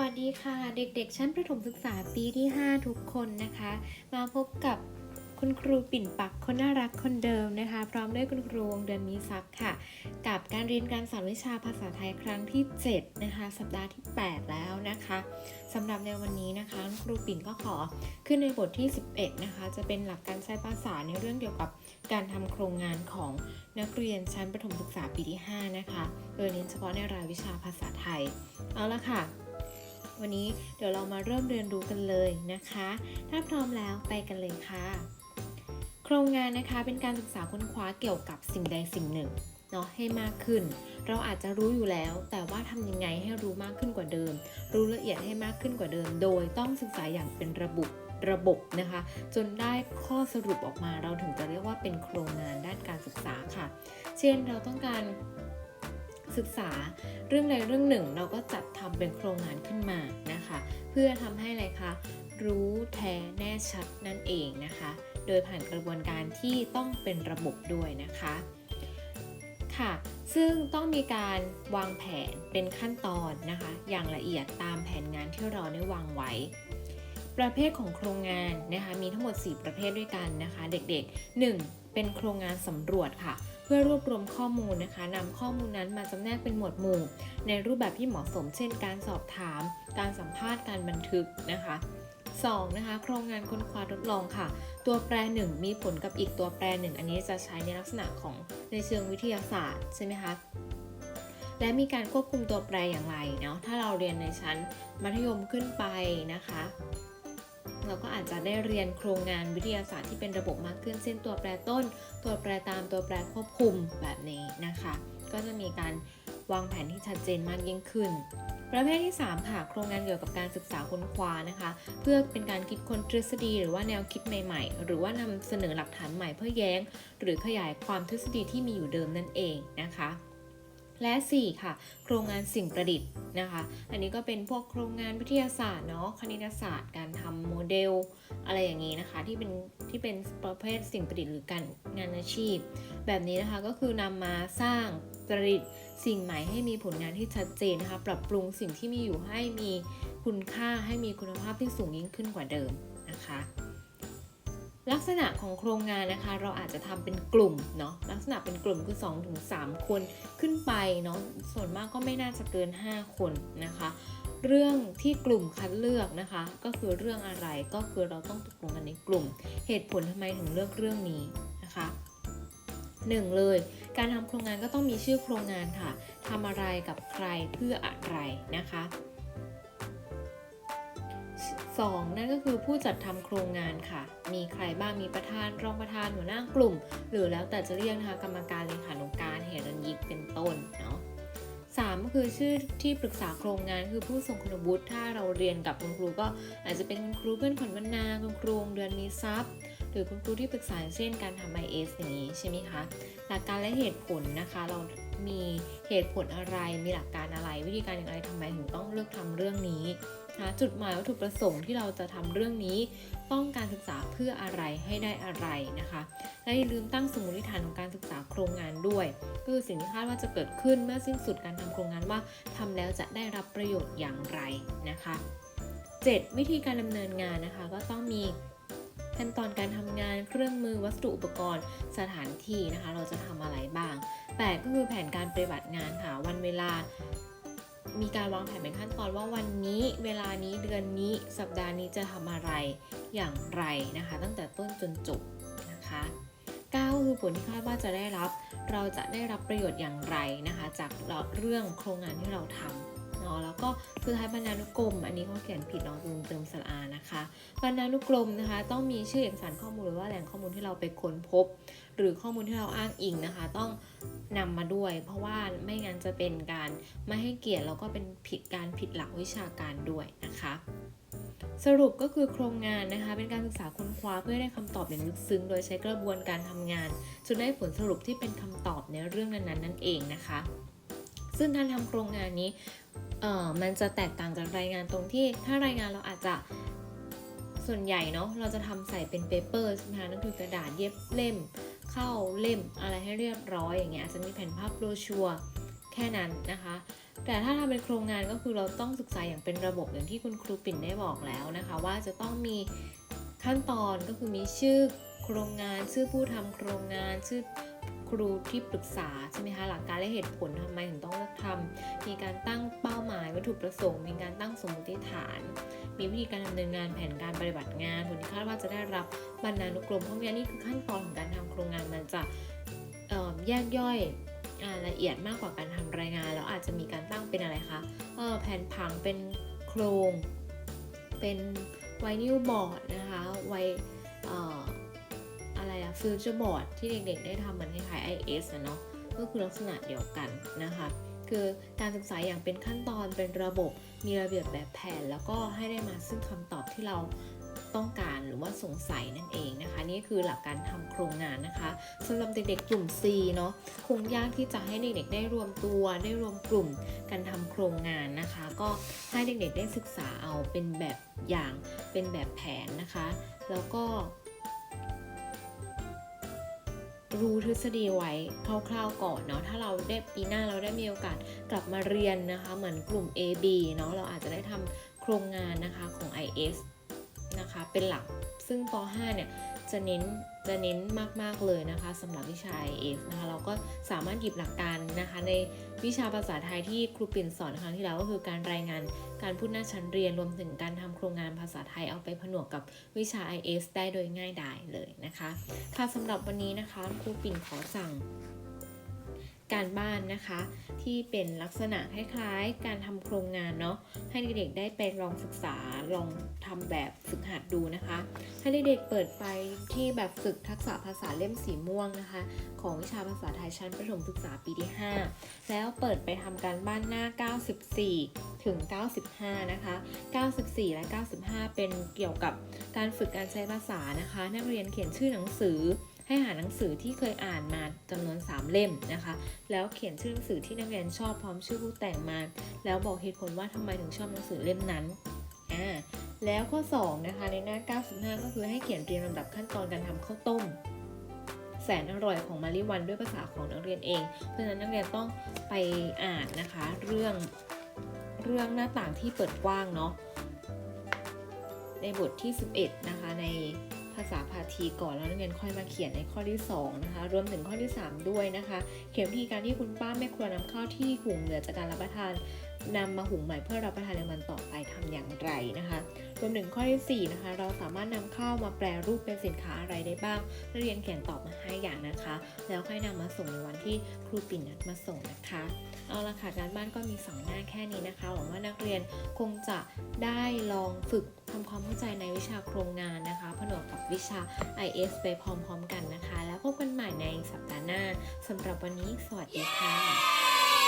วัสดีค่ะเด็กๆ ชั้นประถมศึกษาปีที่ 5 ทุกคนนะคะ มาพบกับคุณครูปิ่นปักคนน่ารักคนเดิมนะคะ พร้อมด้วยคุณครูวงเดือนมีซักค่ะ กับการเรียนการสอนวิชาภาษาไทยครั้งที่ 7 นะคะ สัปดาห์ที่ 8 แล้วนะคะสำหรับในวันนี้นะคะคุณครูปิ่นก็ขอขึ้นในบทที่ 11 นะคะ จะเป็นหลักการใช้ภาษาในเรื่องเกี่ยวกับการทำโครงงานของนักเรียนชั้นประถมศึกษาปีที่ 5 นะคะโดยเน้นเฉพาะในรายวิชาภาษาไทยเอาละค่ะ วันนี้เดี๋ยวเรามาเริ่มเรียนรู้กันเลยนะคะ ถ้าพร้อมแล้วไปกันเลยค่ะ โครงงานนะคะเป็นการศึกษาค้นคว้าเกี่ยวกับสิ่งใดสิ่งหนึ่งเนาะให้มากขึ้น เราอาจจะรู้อยู่แล้ว แต่ว่าทำยังไงให้รู้มากขึ้นกว่าเดิม รู้ละเอียดให้มากขึ้นกว่าเดิม โดยต้องศึกษาอย่างเป็นระบบระบบนะคะ จนได้ข้อสรุปออกมาเราถึงจะเรียกว่าเป็นโครงงานด้านการศึกษาค่ะ เช่นเราต้องการ ศึกษาเรื่องใดเรื่องหนึ่ง เราก็จัดทำเป็นโครงงานขึ้นมานะคะ เพื่อทำให้อะไรคะรู้แท้แน่ชัดนั่นเองนะคะ โดยผ่านกระบวนการที่ต้องเป็นระบบด้วยนะคะค่ะ ซึ่งต้องมีการวางแผนเป็นขั้นตอนนะคะ อย่างละเอียดตามแผนงานที่เราได้วางไว้ ประเภทของโครงงานนะคะ มีทั้งหมด 4 ประเภทด้วยกันนะคะ เด็กๆ 1. เป็นโครงงานสำรวจค่ะ เพื่อรวบรวมข้อมูลนะคะนำข้อมูลนั้นมาจำแนกเป็นหมวดหมู่ ในรูปแบบที่เหมาะสม เช่น การสอบถาม การสัมภาษณ์การบันทึกนะคะ 2. นะคะโครงงานค้นคว้าทดลองค่ะ ตัวแปรหนึ่งมีผลกับอีกตัวแปรหนึ่งอันนี้จะใช้ในลักษณะของในเชิงวิทยาศาสตร์ใช่ไหมคะและมีการควบคุมตัวแปรอย่างไรเนาะถ้าเราเรียนในชั้นมัธยมขึ้นไปนะคะ เราก็อาจจะได้เรียนโครงงานวิทยาศาสตร์ที่เป็นระบบมากขึ้นเช่นตัวแปรต้น ตัวแปรตามตัวแปรควบคุมแบบนี้นะคะ ก็จะมีการวางแผนที่ชัดเจนมากยิ่งขึ้น ประเภทที่ 3 ค่ะ โครงงานเกี่ยวกับการศึกษาค้นคว้านะคะ เพื่อเป็นการคิดค้นทฤษฎี หรือว่าแนวคิดใหม่ ๆ หรือว่านำเสนอหลักฐานใหม่เพื่อแย้ง หรือขยายความทฤษฎีที่มีอยู่เดิมนั่นเองนะคะ และ 4 ค่ะ โครงงานสิ่งประดิษฐ์นะคะ อันนี้ก็เป็นพวกโครงงานวิทยาศาสตร์เนาะคณิตศาสตร์ การทำโมเดล อะไรอย่างนี้นะคะ ที่เป็นที่เป็นประเภทสิ่งประดิษฐ์หรือการงานอาชีพ แบบนี้นะคะก็คือนำมาสร้างประดิษฐ์ สิ่งใหม่ให้มีผลงานที่ชัดเจนนะคะ ปรับปรุงสิ่งที่มีอยู่ให้มีคุณค่าให้มีคุณภาพที่สูงยิ่งขึ้นกว่าเดิมนะคะ ลักษณะของโครงงานนะคะ เราอาจจะทำเป็นกลุ่มเนาะลักษณะเป็นกลุ่มคือ2-3ถึง3คนขึ้นไปเนาะส่วนมากก็ไม่น่าจะเกิน 5 คนนะคะ เรื่องที่กลุ่มคัดเลือกนะคะ ก็คือเรื่องอะไรก็คือเราต้องตกลงกันในกลุ่ม เหตุผลทำไมถึงเลือกเรื่องนี้นะคะหนึ่งเลย การทำโครงงานก็ต้องมีชื่อโครงงานค่ะทำอะไรกับใครเพื่ออะไรนะคะ สองนั่นก็คือผู้จัดทำโครงงานค่ะ มีใครบ้างมีประธานรองประธานหัวหน้ากลุ่ม หรือแล้วแต่จะเรียกนะคะกรรมการเลขานุการเหรัญยิกเป็นต้นเนาะสามก็คือชื่อที่ปรึกษาโครงงานคือผู้ทรงคุณวุฒิถ้าเราเรียนกับคุณครูก็อาจจะเป็นคุณครูเพื่อนขวัญบรรณาคุณครูเดือนมีทรัพย์ หรือคุณครูที่ปรึกษาเช่นการทำ IS อย่างนี้ใช่ไหมคะหลักการและเหตุผลนะคะ เรามีเหตุผลอะไรมีหลักการอะไร วิธีการอย่างไรทำไมถึงต้องเลือกทำเรื่องนี้ นะจุดหมายวัตถุประสงค์ที่เราจะทำเรื่องนี้ต้องการศึกษาเพื่ออะไรให้ได้อะไรนะคะและอย่าลืมตั้งสมมติฐานของการศึกษาโครงงานด้วยก็คือสิ่งที่คาดว่าจะเกิดขึ้นเมื่อสิ้นสุดการทำโครงงานว่าทำแล้วจะได้รับประโยชน์อย่างไรนะคะ 7. วิธีการดำเนินงานนะคะ ก็ต้องมีขั้นตอนการทำงานเครื่องมือวัสดุอุปกรณ์สถานที่นะคะ เราจะทำอะไรบ้าง 8 ก็คือแผนการปฏิบัติงานค่ะวันเวลา มีการวางแผนเป็นขั้นตอนว่าวันนี้เวลานี้เดือนนี้สัปดาห์นี้จะทำอะไรอย่างไรนะคะ ตั้งแต่ต้นจนจบนะคะ9ก็คือผลที่คาดว่าจะได้รับ เราจะได้รับประโยชน์อย่างไรนะคะ จากเรื่องโครงงานที่เราทำ นาะแล้วก็สุดท้ายบรรณานุกรม อันนี้เขาเขียนผิดเนาะเติมเติมสระอานะคะบรรณานุกรมนะคะ ต้องมีชื่อเอกสารข้อมูลหรือว่าแหล่งข้อมูลที่เราไปค้นพบ หรือข้อมูลที่เราอ้างอิงนะคะ ต้องนำมาด้วย เพราะว่าไม่งั้นจะเป็นการไม่ให้เกียรติแล้วก็เป็นผิดการผิดหลักวิชาการด้วยนะคะสรุปก็คือโครงงานนะคะ เป็นการศึกษาค้นคว้าเพื่อได้คำตอบอย่างลึกซึ้ง โดยใช้กระบวนการทำงานจนได้ผลสรุปที่เป็นคำตอบในเรื่องนั้นๆนั่นเองนะคะ ซึ่งการทำโครงงานนี้ เอ่อมันจะแตกต่างจากรายงานตรงที่ ถ้ารายงานเราอาจจะส่วนใหญ่เนาะเราจะทำใส่เป็นเปเปอร์ใช่ไหมคะนั่นคือกระดาษเย็บเล่ม เข้าเล่มอะไรให้เรียบร้อยอย่างเงี้ยอาจจะมีแผ่นภาพโบรชัวแแค่นั้นนะคะ แต่ถ้าทำเป็นโครงงานก็คือเราต้องศึกษาอย่างเป็นระบบอย่างที่คุณครูปิ่นได้บอกแล้วนะคะ ว่าจะต้องมีขั้นตอนก็คือมีชื่อโครงงาน ชื่อผู้ทำโครงงานชื่อ ครูที่ปรึกษาใช่ไหมคะหลักการและเหตุผลทำไมถึงต้องเลือกทำมีการตั้งเป้าหมายวัตถุประสงค์ มีการตั้งสมมติฐาน มีวิธีการดำเนินงานแผนการปฏิบัติงานผลที่คาดว่าจะได้รับบรรณานุกรมเพราะงั้นนี่คือขั้นตอนของการทำโครงงานมันจะแยกย่อยอาละเอียดมากกว่าการทำรายงาน แล้วอาจจะมีการตั้งเป็นอะไรคะแผนผังเป็นโครง เป็นไวนิลบอร์ดนะคะไว ฟิวเจอร์บอร์ดที่เด็กๆ ได้ทำมันคล้ายๆ IS นะเนาะก็คือลักษณะเดียวกันนะคะ คือการศึกษาอย่างเป็นขั้นตอนเป็นระบบมีระเบียบแบบแผน แล้วก็ให้ได้มาซึ่งคำตอบที่เราต้องการหรือว่าสงสัยนั่นเองนะคะ นี่คือหลักการทำโครงงานนะคะสำหรับเด็กๆกลุ่ม C เนาะคงยากที่จะให้เด็กๆได้รวมตัวได้รวมกลุ่มกันทำโครงงานนะคะ ก็ให้เด็กๆได้ศึกษาเอาเป็นแบบอย่างเป็นแบบแผนนะคะ แล้วก็ รู้ทฤษฎีไว้คร่าวๆก่อนเนาะถ้าเราได้ปีหน้าเราได้มีโอกาสกลับมาเรียนนะคะ เหมือนกลุ่ม AB เนาะเราอาจจะได้ทำโครงงานนะคะของ IS นะคะเป็นหลักซึ่งป .5 เนี่ยจะเน้น จะเน้นมาก ๆ เลยนะคะสำหรับวิชา IF นะคะเราก็สามารถหยิบหลักการนะคะในวิชาภาษาไทยที่ครูปิ่นสอนครั้งที่แล้วก็คือการรายงานการพูดหน้าชั้นเรียนรวมถึงการทำโครงงานภาษาไทยเอาไปผนวกกับวิชา IS ได้โดยง่ายดายเลยนะคะ ค่ะสำหรับวันนี้นะคะครูปิ่นขอสั่ง การบ้านนะคะ ที่เป็นลักษณะคล้ายๆ การทำโครงงานเนาะให้เด็กๆได้ไปลองศึกษาลองทำแบบฝึกหัดดูนะคะ ให้เด็กๆเปิดไปที่แบบฝึกทักษะภาษาเล่มสีม่วงนะคะ ของวิชาภาษาไทยชั้นประถมศึกษาปีที่ 5 แล้วเปิดไปทำการบ้านหน้า 94 ถึง 95 นะคะ 94 และ 95 เป็นเกี่ยวกับการฝึกการใช้ภาษานะคะ นักเรียนเขียนชื่อหนังสือ ให้หาหนังสือที่เคยอ่านมาจำนวน 3 เล่มนะคะ แล้วเขียนชื่อหนังสือที่นักเรียนชอบพร้อมชื่อผู้แต่งมา แล้วบอกเหตุผลว่าทำไมถึงชอบหนังสือเล่มนั้นอ่าแล้วข้อ 2 นะคะ ในหน้า 95 ก็คือให้เขียนเรียงลำดับขั้นตอนการทำข้าวต้ม แสนอร่อยของมาริวันด้วยภาษาของนักเรียนเอง เพราะฉะนั้นนักเรียนต้องไปอ่านนะคะ เรื่องเรื่องหน้าต่างที่เปิดกว้างเนาะในบทที่ 11 นะคะใน ภาษาพาทีก่อนแล้วนักเรียนค่อยมาเขียนในข้อที่2นะคะรวมถึงข้อที่ 3 ด้วยนะคะ เขียนวิธีการที่คุณป้าแม่ครัวนำข้าวที่หุงเหลือจากการรับประทานนำมาหุงใหม่เพื่อรับประทานในวันต่อไปทำอย่างไรนะคะ รวมถึงข้อที่4นะคะเราสามารถนำข้าวมาแปรรูปเป็นสินค้าอะไรได้บ้างนักเรียนเขียนตอบมาให้อย่างนะคะ แล้วค่อยนำมาส่งในวันที่ครูปิ่นนัดมาส่งนะคะ เอาละค่ะการบ้านก็มี 2 หน้าแค่นี้นะคะหวังว่านักเรียนคงจะได้ลองฝึกทำความเข้าใจในวิชาโครงงานนะคะ ผนวกกับวิชา IS ไปพร้อมๆกันนะคะ แล้วพบกันใหม่ในสัปดาห์หน้าสำหรับวันนี้ สวัสดีค่ะ